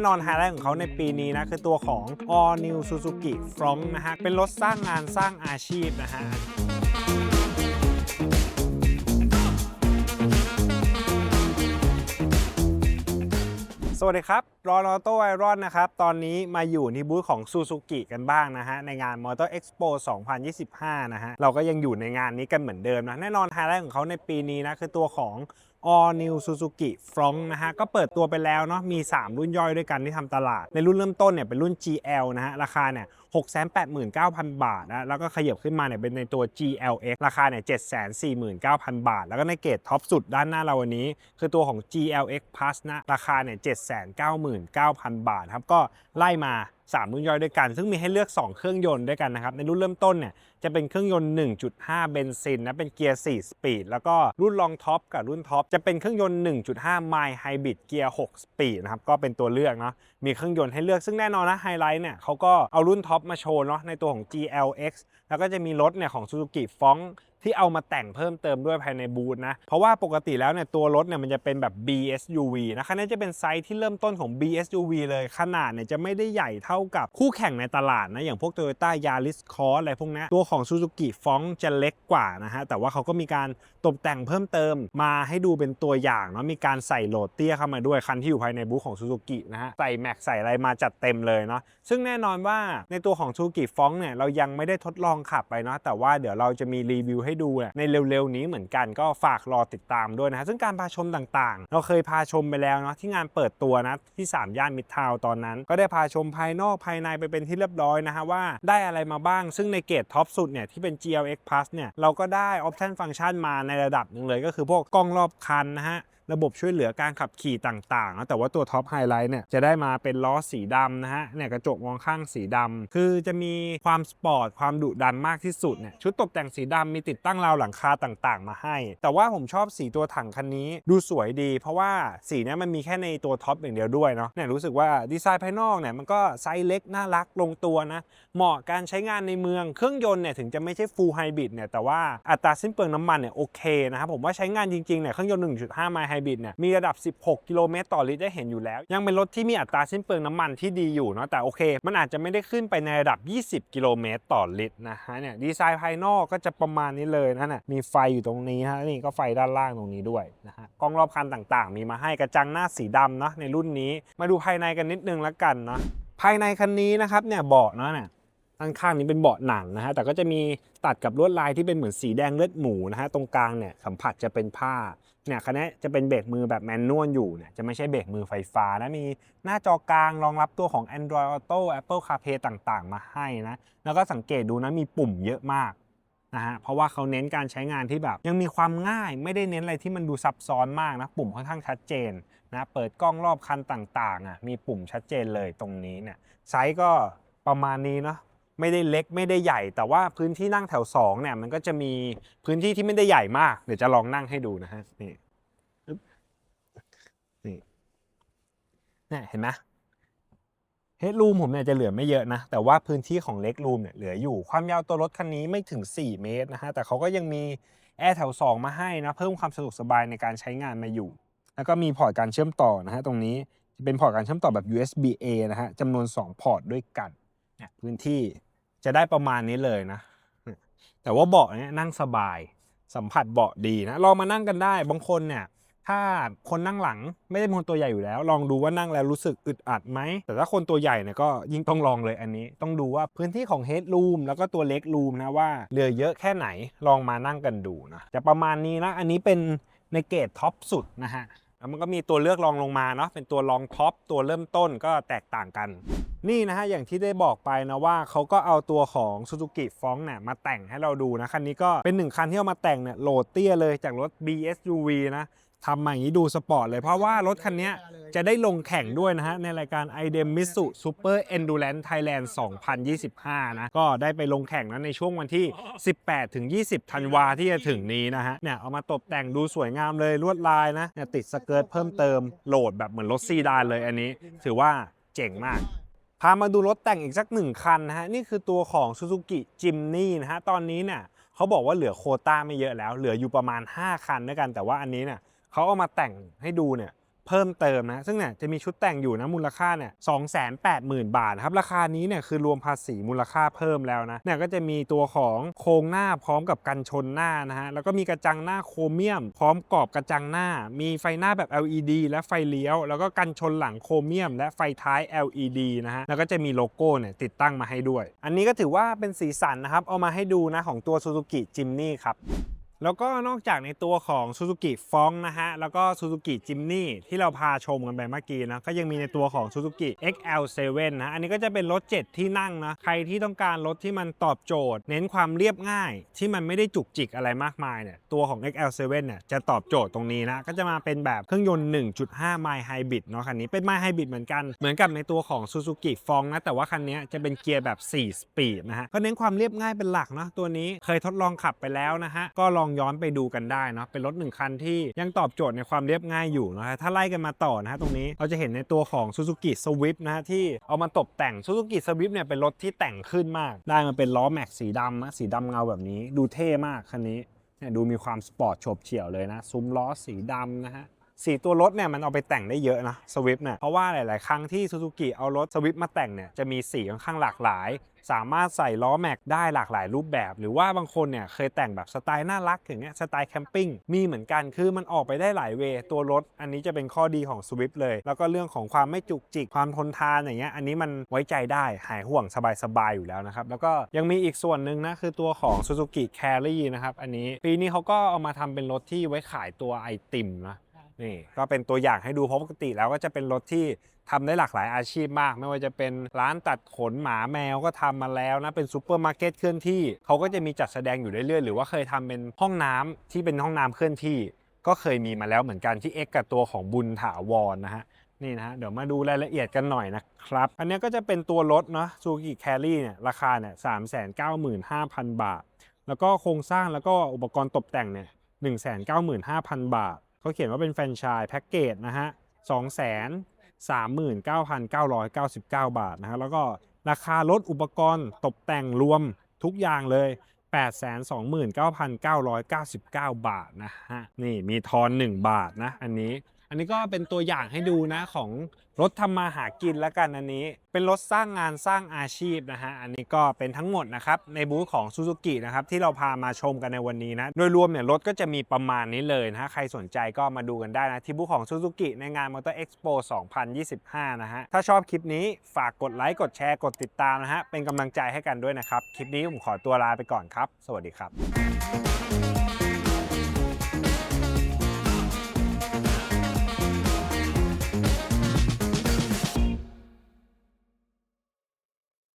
น่นอนไฮไลท์ของเขาในปีนี้นะ คือตัวของ All New Suzuki Front นะฮะ เป็นรถสร้างงานสร้างอาชีพนะฮะสวัสดีครับรอนอโต้ไอรอนนะครับ ตอนนี้มาอยู่ในบูธของ Suzuki กันบ้างนะฮะ ในงาน Motor Expo 2025 นะฮะ เราก็ยังอยู่ในงานนี้กันเหมือนเดิมนะ แน่นอนไฮไลท์ของเขาในปีนี้นะ คือตัวของ All New Suzuki Fronx นะฮะ ก็เปิดตัวไปแล้วเนาะมี 3 รุ่นย่อยด้วยกันที่ทำตลาด ในรุ่นเริ่มต้นเนี่ยเป็นรุ่น GL นะฮะ ราคาเนี่ย689,000 บาทนะ แล้วก็ขยับขึ้นมาเนี่ยเป็นในตัว GLX ราคาเนี่ย749,000 บาท แล้วก็ในเกรดท็อปสุดด้านหน้าเราวันนี้ คือตัวของ GLX Plus นะราคาเนี่ย790 799,000 บาทครับก็ไล่มา 3 รุ่นย่อยด้วยกัน ซึ่งมีให้เลือก 2 เครื่องยนต์ด้วยกันนะครับ ในรุ่นเริ่มต้นเนี่ยจะเป็นเครื่องยนต์ 1.5 เบนซินนะ เป็นเกียร์ 4 สปีด แล้วก็รุ่นรองท็อปกับรุ่นท็อปจะเป็นเครื่องยนต์ 1.5 ไมล์ไฮบริดเกียร์ 6 สปีดนะครับ ก็เป็นตัวเลือกเนาะ มีเครื่องยนต์ให้เลือก ซึ่งแน่นอนนะไฮไลท์เนี่ยเขาก็เอารุ่นท็อปมาโชว์เนาะในตัวของ GLX แล้วก็จะมีรถเนี่ยของ Suzuki f o n ที่เอามาแต่งเพิ่มเติมด้วยภายในบูธนะ เพราะว่าปกติแล้วเนี่ยตัวรถเนี่ยมันจะเป็นแบบ BSUV นะคันนี้จะเป็นไซส์ที่เริ่มต้นของ BSUV เลยขนาดเนี่ยจะไม่ได้ใหญ่เท่ากับคู่แข่งในตลาดนะอย่างพวก Toyota Yaris Cross อะไรพวกนี้ตัวของ Suzuki f o n จะเล็กกว่านะฮะแต่ว่าเขาก็มีการตกแต่งเพิ่มเติมมาให้ดูเป็นตัวอย่างเนาะมีการใส่โหลดเตี้ยเข้ามาด้วยคันที่อยู่ภายในบูธของ Suzuki นะฮะใส่แม็กใส่อะไรมาจัดเต็มเลยเนาะซึ่งแน่นอนว่าในตัวของ Suzuki f o n เนี่ยเรายังไม่ได้ทดลองขับไปเนาะแต่ว่าเดี๋ยวเราจะมีรีวิวให้ดูเนี่ยในเร็วๆนี้เหมือนกันก็ฝากรอติดตามด้วยนะฮะซึ่งการพาชมต่างๆ เราเคยพาชมไปแล้วเนาะที่งานเปิดตัวนะที่ 3 ย่านมิตรทาวตอนนั้น ก็ได้พาชมภายนอกภายในไปเป็นที่เรียบร้อยนะฮะว่าได้อะไรมาบ้าง ซึ่งในเกรดท็อปสุดเนี่ยที่เป็น GLX Plus เนี่ยเราก็ได้ออปชันฟังก์ชันมาในระดับหนึ่งเลยก็คือพวกกล้องรอบคันนะฮะ ระบบช่วยเหลือการขับขี่ต่างๆ แต่ว่าตัวท็อปไฮไลท์เนี่ยจะได้มาเป็นล้อสีดำนะฮะเนี่ยกระจกมองข้างสีดำคือจะมีความสปอร์ตความดุดันมากที่สุดเนี่ยชุดตกแต่งสีดำมีติดตั้งราวหลังคาต่างๆ มาให้ แต่ว่าผมชอบสีตัวถังคันนี้ดูสวยดี เพราะว่าสีนี้มันมีแค่ในตัวท็อปอย่างเดียวด้วยเนาะเนี่ยรู้สึกว่าดีไซน์ภายนอกเนี่ยมันก็ไซส์เล็กน่ารักลงตัวนะเหมาะการใช้งานในเมืองเครื่องยนต์เนี่ยถึงจะไม่ใช่ฟูลไฮบริดเนี่ยแต่ว่าอัตราสิ้นเปลืองน้ำมันเนี่ยโอเคนะครับผมว่าใช้งานจริงๆเนี่ยเครื่องยนต์1.5ไมล์ไฮบริดเนี่ยมีระดับ 16 กิโลเมตรต่อลิตรได้เห็นอยู่แล้ว ยังเป็นรถที่มีอัตราสิ้นเปลืองน้ำมันที่ดีอยู่เนาะแต่โอเค มันอาจจะไม่ได้ขึ้นไปในระดับ 20 กิโลเมตรต่อลิตรนะฮะเนี่ยดีไซน์ภายนอกก็จะประมาณนี้เลยนะเนี่ยมีไฟอยู่ตรงนี้นะนี่ก็ไฟด้านล่างตรงนี้ด้วยนะฮะกล้องรอบคันต่างๆ มีมาให้กระจังหน้าสีดำเนาะในรุ่นนี้ มาดูภายในกันนิดนึงแล้วกันเนาะภายในคันนี้นะครับเนี่ยเบาะเนาะเนี่ย ด้านข้างนี้เป็นเบาะหนังนะฮะแต่ก็จะมีตัดกับลวดลายที่เป็นเหมือนสีแดงเลือดหมูนะฮะตรงกลางเนี่ยสัมผัสจะเป็นผ้าเนี่ยคันนี้จะเป็นเบรกมือแบบแมนนวลอยู่เนี่ยจะไม่ใช่เบรกมือไฟฟ้านะมีหน้าจอกลางรองรับตัวของ Android Auto Apple CarPlay ต่างๆ มาให้นะแล้วก็สังเกตดูนะมีปุ่มเยอะมากนะฮะเพราะว่าเขาเน้นการใช้งานที่แบบ ยังมีความง่ายไม่ได้เน้นอะไรที่มันดูซับซ้อนมากนะปุ่มค่อนข้างชัดเจนนะเปิดกล้องรอบคันต่างๆอะมีปุ่มชัดเจนเลยตรงนี้เนี่ยไซส์ก็ประมาณนี้เนาะ ไม่ได้เล็กไม่ได้ใหญ่ แต่ว่าพื้นที่นั่งแถว2เนี่ยมันก็จะมีพื้นที่ที่ไม่ได้ใหญ่มาก เดี๋ยวจะลองนั่งให้ดูนะฮะนี่นี่เนี่ยเห็นไหมเฮดรูมผมเนี่ยจะเหลือไม่เยอะนะ แต่ว่าพื้นที่ของเล็กรูมเนี่ยเหลืออยู่ความยาวตัวรถคันนี้ไม่ถึง 4 เมตรนะฮะแต่เขาก็ยังมีแอร์แถว2มาให้นะเพิ่มความสะดวกสบายในการใช้งานมาอยู่ แล้วก็มีพอร์ตการเชื่อมต่อนะฮะตรงนี้จะเป็นพอร์ตการเชื่อมต่อแบบ USB A นะฮะจำนวน 2 พอร์ตด้วยกันนะพื้นที่ จะได้ประมาณนี้เลยนะ แต่ว่าเบาะเนี่ยนั่งสบาย สัมผัสเบาะดีนะลองมานั่งกันได้บางคนเนี่ยถ้าคนนั่งหลังไม่ได้เป็นคนตัวใหญ่อยู่แล้ว ลองดูว่านั่งแล้วรู้สึกอึดอัดไหม แต่ถ้าคนตัวใหญ่เนี่ยก็ยิ่งต้องลองเลยอันนี้ ต้องดูว่าพื้นที่ของเฮดรูมแล้วก็ตัวเล็กรูมนะว่าเหลือเยอะแค่ไหนลองมานั่งกันดูนะจะประมาณนี้นะอันนี้เป็นในเกรดท็อปสุดนะฮะแล้วมันก็มีตัวเลือกรองลงมาเนาะเป็นตัวรองท็อปตัวเริ่มต้นก็แตกต่างกัน นี่นะฮะอย่างที่ได้บอกไปนะว่าเขาก็เอาตัวของ Suzuki f o n เนี่ยมาแต่งให้เราดูนะคันนี้ก็เป็นหนึ่งคันที่เอามาแต่งเนี่ยโหลดเตี้ยเลยจากรถ BSUV นะทำมาอย่างนี้ดูสปอร์ตเลยเพราะว่ารถคันนี้จะได้ลงแข่งด้วยนะฮะ ในรายการ i d e m i t s u Super Endurance Thailand 2025 นะ ก็ได้ไปลงแข่งนะในช่วงวันที่ 18 ถึง 20 ธันวาที่จะถึงนี้นะฮะ เนี่ยเอามาตกแต่งดูสวยงามเลยลวดลายนะเนี่ยติดสเกิร์ตเพิ่มเติมโหลดแบบเหมือนรถซีดานเลยอันนี้ ถือว่าเจ๋งมาก พามาดูรถแต่งอีกสักหนึ่งคันนะฮะนี่คือตัวของ Suzuki Jimny นะฮะตอนนี้เนี่ยเขาบอกว่าเหลือโคต้าไม่เยอะแล้ว เหลืออยู่ประมาณ 5 คันด้วยกัน แต่ว่าอันนี้เนี่ยเขาเอามาแต่งให้ดูเนี่ย เพิ่มเติมนะซึ่งเนี่ยจะมีชุดแต่งอยู่นะมูลค่าเนี่ยสองแสนแปดหมื่นบาทครับราคานี้เนี่ยคือรวมภาษีมูลค่าเพิ่มแล้วนะเนี่ยก็จะมีตัวของโครงหน้าพร้อมกับกันชนหน้านะฮะแล้วก็มีกระจังหน้าโครเมียม พร้อมกรอบกระจังหน้า มีไฟหน้าแบบ LED และไฟเลี้ยว แล้วก็กันชนหลังโครเมียม และไฟท้าย LED นะฮะแล้วก็จะมีโลโก้เนี่ยติดตั้งมาให้ด้วย อันนี้ก็ถือว่าเป็นสีสันนะครับเอามาให้ดูนะของตัว Suzuki Jimny ครับ แล้วก็นอกจากในตัวของ Suzuki f o n นะฮะ แล้วก็ Suzuki Jimny ที่เราพาชมกันไปเมื่อกี้นะ ก็ยังมีในตัวของ Suzuki XL7 นะ อันนี้ก็จะเป็นรถ 7 ที่นั่งนะ ใครที่ต้องการรถที่มันตอบโจทย์ เน้นความเรียบง่าย ที่มันไม่ได้จุกจิกอะไรมากมายเนี่ย ตัวของ XL7 เนี่ยจะตอบโจทย์ตรงนี้นะ ก็จะมาเป็นแบบเครื่องยนต์ 1.5 ไมล์ไฮบริดเนาะคันนี้ เป็นไมล์ไฮบริดเหมือนกัน เหมือนกับในตัวของ Suzuki f o n นะ แต่ว่าคันนี้จะเป็นเกียร์แบบ 4 สปีดนะฮะ ก็เน้นความเรียบง่ายเป็นหลักเนาะ ตัวนี้เคยทดลองขับไปแล้วนะฮะ ก็ลองย้อนไปดูกันได้เนาะเป็นรถหนึ่งคันที่ยังตอบโจทย์ในความเรียบง่ายอยู่นะฮะถ้าไล่กันมาต่อนะฮะตรงนี้เราจะเห็นในตัวของ Suzuki Swift นะฮะที่เอามาตกแต่ง Suzuki Swift เนี่ยเป็นรถที่แต่งขึ้นมาก ได้มาเป็นล้อแม็กสีดำนะสีดำเงาแบบนี้ ดูเท่มากคันนี้เนี่ยดูมีความสปอร์ตโฉบเฉี่ยวเลยนะซุ้มล้อสีดำนะฮะ สีตัวรถเนี่ยมันเอาไปแต่งได้เยอะนะสวิฟเนี่ยเพราะว่าหลาย ๆ ครั้งที่ซูซูกิเอารถสวิฟมาแต่งเนี่ยจะมีสีค่อนข้างหลากหลาย สามารถใส่ล้อแม็กได้หลากหลายรูปแบบ หรือว่าบางคนเนี่ยเคยแต่งแบบสไตล์น่ารักอย่างเงี้ยสไตล์แคมปิ้งมีเหมือนกันคือมันออกไปได้หลายเวตัวรถ อันนี้จะเป็นข้อดีของ Swift เลย แล้วก็เรื่องของความไม่จุกจิกความทนทานอย่างเงี้ยอันนี้มันไว้ใจได้หายห่วงสบายๆอยู่แล้วนะครับแล้วก็ยังมีอีกส่วนหนึ่งนะคือตัวของ Suzuki Carry นะครับอันนี้ปีนี้เขาก็เอามาทำเป็นรถที่ไว้ขายตัวไอติมนะ นี่ก็เป็นตัวอย่างให้ดูเพราะปกติแล้วก็จะเป็นรถที่ทำได้หลากหลายอาชีพมาก ไม่ว่าจะเป็นร้านตัดขนหมาแมวก็ทำมาแล้วนะ เป็นซูเปอร์มาร์เก็ตเคลื่อนที่เขาก็จะมีจัดแสดงอยู่เรื่อยๆ หรือว่าเคยทำเป็นห้องน้ำที่เป็นห้องน้ำเคลื่อนที่ ก็เคยมีมาแล้วเหมือนกันที่เอ็กกับตัวของบุญถาวรนะฮะนี่นะฮะเดี๋ยวมาดูรายละเอียดกันหน่อยนะครับ อันนี้ก็จะเป็นตัวรถเนาะซูกิแครี่เนี่ยราคาเนี่ยสามแสนเก้าหมื่นห้าพันบาท แล้วก็โครงสร้างแล้วก็อุปกรณ์ตกแต่งเนี่ยหนึ่งแสนเก้าหมื่นห้าพันบาท เขาเขียนว่าเป็นแฟรนไชส์แพ็กเกจนะฮะสองแสนสามหมื่นเก้าพันเก้าร้อยเก้าสิบเก้าบาทนะฮะแล้วก็ราคารถอุปกรณ์ตกแต่งรวมทุกอย่างเลย 829,999 บาทนะฮะ นี่มีทอน 1 บาทนะ อันนี้ อันนี้ก็เป็นตัวอย่างให้ดูนะของรถทำมาหากินแล้วกันอันนี้ เป็นรถสร้างงานสร้างอาชีพนะฮะอันนี้ก็เป็นทั้งหมดนะครับในบูธของ Suzuki นะครับที่เราพามาชมกันในวันนี้นะโดยรวมเนี่ยรถก็จะมีประมาณนี้เลยนะฮะใครสนใจก็มาดูกันได้นะที่บูธของ Suzuki ในงาน Motor Expo 2025 นะฮะถ้าชอบคลิปนี้ฝากกดไลค์กดแชร์กดติดตามนะฮะเป็นกำลังใจให้กันด้วยนะครับคลิปนี้ผมขอตัวลาไปก่อนครับ สวัสดีครับ